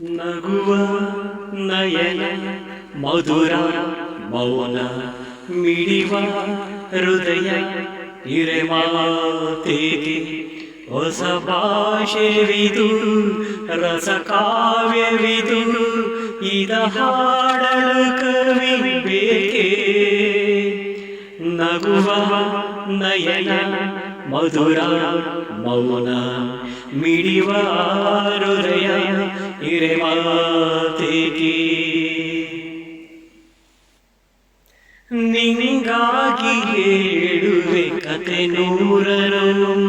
ನಗುವ ನಯನ, ಮಧುರ ಮೌನ, ಮಿಡಿವ ಹೃದಯ ಇರೆ ಮಾತೇಗೆ ಹೊಸ ಭಾಷೆವಿದು ರಸ ಕಾವ್ಯವಿದು ಇದ ಹಾಡಲು ಕವಿ ಬೇಕೇ? ನಗುವ ನಯನ, ಮಧುರ ಮೌನ, ಮಿಡಿವ ಹೃದಯ ಇರೆ ಮಾತೇಗೆ ನಿಂಗಾಗಿ ಹೇಳುವೆ ಕತೆ ನೂರನು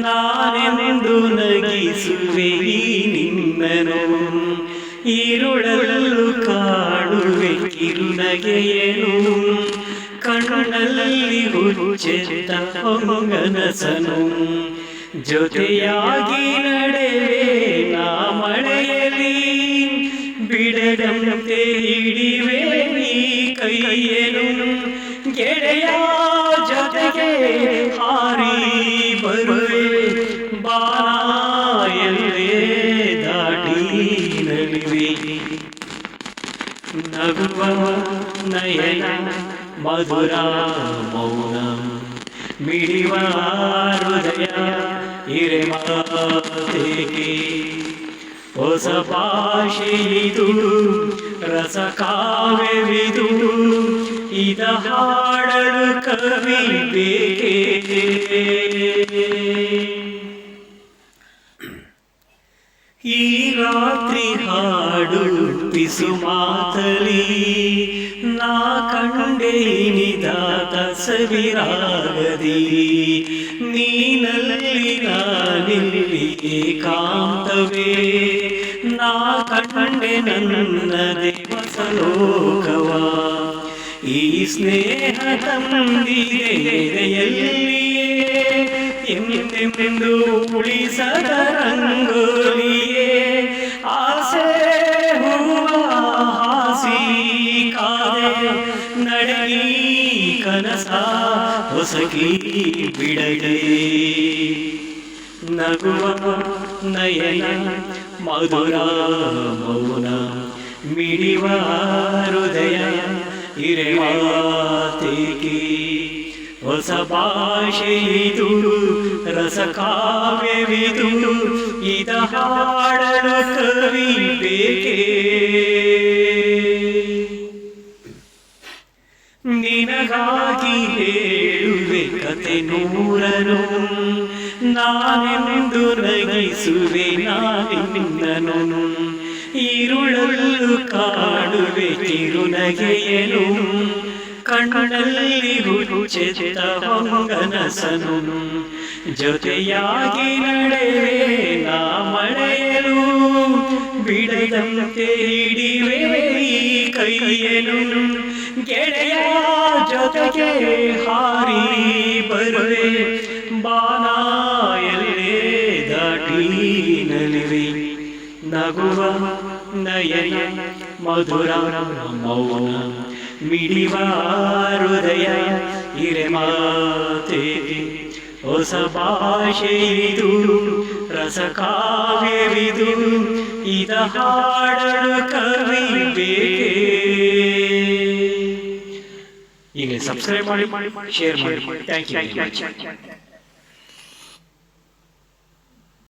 ನಾನೆಂದು ನಗಿಸುವೆ ನಿನ್ನನು. ഇരുಳಲ್ಲೂ ಕಾಡುವೆ ಕಿರುನಗೆಯನು. ಕಣ್ಣಲ್ಲಿ ಹುಚ್ಚೆತ್ತ ಮಗನಸನು ಜೊತೆಯಾಗಿ ನಡೆವೆ ಕೈಯನು ಗೆಳೆಯ ಜೊತೆಗೆ ಹಾರಿ ಬರುವೆ. ಬಾಯಲ್ಲೇ ದಾಟಿ ನಲಿವೆ. ನಗುವ ನಯನ ಮಧುರ ಮೌನ. ಮಿಡಿವ ಹೃದಯ ಹಿರೆ ಮಾತೆಗೆ ಹೊಸ ಭಾಷೆಯಿದು ರಸ ಕಾವ್ಯವಿದು ಇದ ಹಾಡಲು ಕವಿ ಬೇಕೇ? ಈ ರಾತ್ರಿ ಹಾಡು ಪಿಸು ಮಾತಲಿ, ನಾ ಕಂಡೆ ನಿದಾತ ಸವಿರಾಗದಿ ನೀನಲ್ಲಿ ನಾನಿಲ್ಲಿ ಏಕಾಂತವೇ, ನಾ ಕಂಡೆ ನನ್ನ ದೇವಸಲೋಕವ ಈ ಸ್ನೇಹ ತಂದಿದೆಯಲ್ಲಿಯೇ ಎಂದೆಂದು ಉಳಿಸದ ರಂಗೋಲಿಯೇ ಆಸೆ ಹೂವ ಹಾಸಿ ಕಾದೆ ನಡಗಿ ಕನಸ ಹೊಸಕಿ ಬಿಡಡೆ ನಗುವ ನಯನ ಮಧುರ ಮೌನ ಮಿಡಿವ ಹೃದಯ ಹಿರೆ ಮಾತೆಗೆ ಹೊಸ ಭಾಷೆಯಿದು ರಸ ಕಾವ್ಯವಿದು ಇದ ಹಾಡಲು ಕವಿ ಬೇಕೇ? ನಿನಗಾಗಿ ಹೇಳುವೆ ಕತೆ ನೂರನು, ನಾನೆಂದು ನಗಿಸುವೆ ನಾನೆಂದನು. ಕಾಡುವೆ ಕಿರುನಗೆಯನು ಕಣ್ಣಲ್ಲಿ ಹುಚ್ಚೆತ್ತ ಹೊಂಗನಸನು ಜೊತೆಯಾಗಿ ನಡೆವೆ ನಾ ಮಳೆಯಲು. ಬಿಡದಂತೆ ಹಿಡಿವೆ ಕೈಯಲು ಗೆಳೆಯ ಜೊತೆಗೆ ಹಾರಿ ಬರುವೆ. ಬಾನಾಯಲ್ಲೇ ದಾಟಿ ನಲಿವೆ. ನಗುವ ನಯನ ಮಧುರ ಮೌನ ಮಿಡಿವ ಹೃದಯ ಹಿರೆ ಮಾತೆ ಹೊಸ ಭಾಷೆಯಿದು ರಸ ಕಾವ್ಯವಿದು ಇದ ಹಾಡಲು ಕವಿ ಬೇಕೇ? ಈಗ ಸಬ್ಸ್ಕ್ರೈಬ್ ಮಾಡಿ ಶೇರ್ ಮಾಡಿ ಥ್ಯಾಂಕ್ ಯು